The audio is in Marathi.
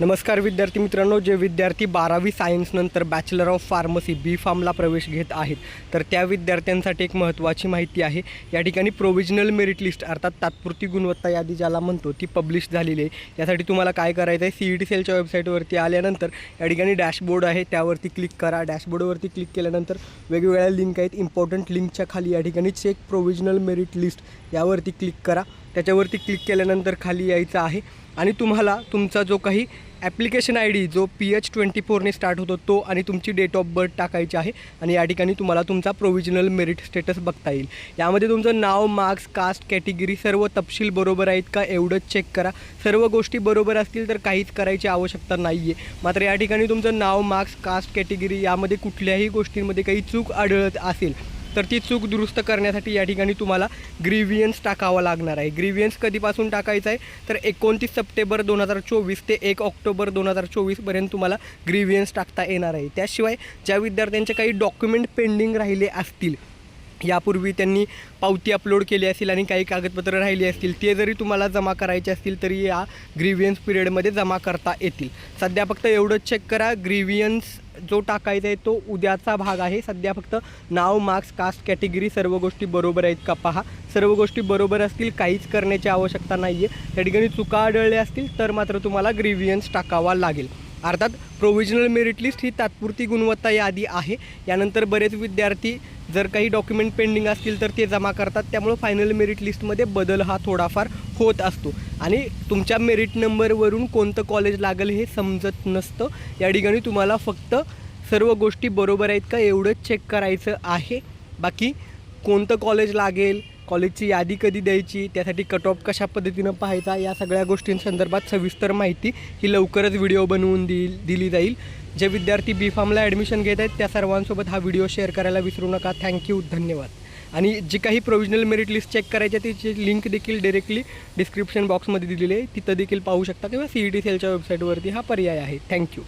नमस्कार विद्यार्थी मित्रांनो जे विद्यार्थी बारावी सायन्सनंतर बॅचलर ऑफ फार्मसी बी फार्मला प्रवेश घेत आहेत तर त्या विद्यार्थ्यांसाठी एक महत्त्वाची माहिती आहे. या ठिकाणी प्रोविजनल मेरिट लिस्ट अर्थात तात्पुरती गुणवत्ता यादी ज्याला म्हणतो ती पब्लिश झालेली आहे. यासाठी तुम्हाला काय करायचं आहे सी ई टी सेलच्या वेबसाईटवरती आल्यानंतर या ठिकाणी डॅशबोर्ड आहे त्यावरती क्लिक करा. डॅशबोर्डवरती क्लिक केल्यानंतर वेगवेगळ्या लिंक आहेत. इम्पॉर्टंट लिंकच्या खाली या ठिकाणी चेक प्रोव्हिजनल मेरिट लिस्ट यावरती क्लिक करा. त्याच्यावरती क्लिक केल्यानंतर खाली यायचं आहे. आणि तुम्हाला तुमचा जो काही ॲप्लिकेशन आय डी जो पी एच ट्वेंटी फोरने स्टार्ट होतो तो आणि तुमची डेट ऑफ बर्थ टाकायची आहे. आणि या ठिकाणी तुम्हाला तुमचा प्रोविजनल मेरिट स्टेटस बघता येईल. यामध्ये तुमचं नाव मार्क्स कास्ट कॅटेगरी सर्व तपशील बरोबर आहेत का? एवढंच चेक करा. सर्व गोष्टी बरोबर असतील तर काहीच करायची आवश्यकता नाही आहे मात्र या ठिकाणी तुमचं नाव मार्क्स कास्ट कॅटेगरी यामध्ये कुठल्याही गोष्टींमध्ये काही चूक आढळत असेल तर ती चूक दुरुस्त करण्यासाठी या ठिकाणी तुम्हाला ग्रिव्हियन्स टाकावा लागणार आहे. ग्रीव्हियन्स कधीपासून टाकायचं आहे? तर एकोणतीस सप्टेंबर दोन हजार चोवीस ते एक ऑक्टोबर दोन हजार चोवीसपर्यंत तुम्हाला ग्रिव्हियन्स टाकता येणार आहे. त्याशिवाय ज्या विद्यार्थ्यांचे काही डॉक्युमेंट पेंडिंग राहिले असतील यापूर्वी त्यांनी पावती अपलोड केली असेल आणि काही कागदपत्र राहिली असतील ते जरी तुम्हाला जमा करायचे असतील तरी या ग्रिव्हियन्स पिरियडमध्ये जमा करता येतील. सध्या फक्त एवढंच चेक करा ग्रिव्हियन्स जो टाकायचा आहे तो उद्याचा भाग आहे. सध्या फक्त नाव मार्क्स कास्ट कॅटेगरी सर्व गोष्टी बरोबर आहेत का पहा. सर्व गोष्टी बरोबर असतील काहीच करण्याची आवश्यकता नाही आहे त्या ठिकाणी चुका आढळल्या असतील तर मात्र तुम्हाला ग्रीवियन्स टाकावा लागेल. अर्थात प्रोव्हिजनल मेरिट लिस्ट ही तात्पुरती गुणवत्ता यादी आहे. यानंतर बरेच विद्यार्थी जर काही डॉक्युमेंट पेंडिंग असतील तर ते जमा करतात. त्यामुळं फायनल मेरिट लिस्टमध्ये बदल हा थोडाफार होत असतो. आणि तुमच्या मेरिट नंबरवरून कोणतं कॉलेज लागेल हे समजत नसतं. या ठिकाणी तुम्हाला फक्त सर्व गोष्टी बरोबर आहेत का एवढंच चेक करायचं आहे. बाकी कोणतं कॉलेज लागेल कॉलेजची यादी कधी द्यायची त्यासाठी कट ऑफ कशा पद्धतीनं पाहायचा या सगळ्या गोष्टींसंदर्भात सविस्तर माहिती ही लवकरच व्हिडिओ बनवून दिल दिली जाईल. जे विद्यार्थी बी फार्मला ॲडमिशन घेत आहेत त्या सर्वांसोबत हा व्हिडिओ शेअर करायला विसरू नका. थँक्यू धन्यवाद. आणि जी काही प्रोविजनल मेरिट लिस्ट चेक करायची आहे त्याची लिंक देखील डिरेक्टली डिस्क्रिप्शन बॉक्समध्ये दिलेली आहे. तिथं देखील पाहू शकता किंवा सी ई टी सेलच्या वेबसाईटवरती हा पर्याय आहे. थँक्यू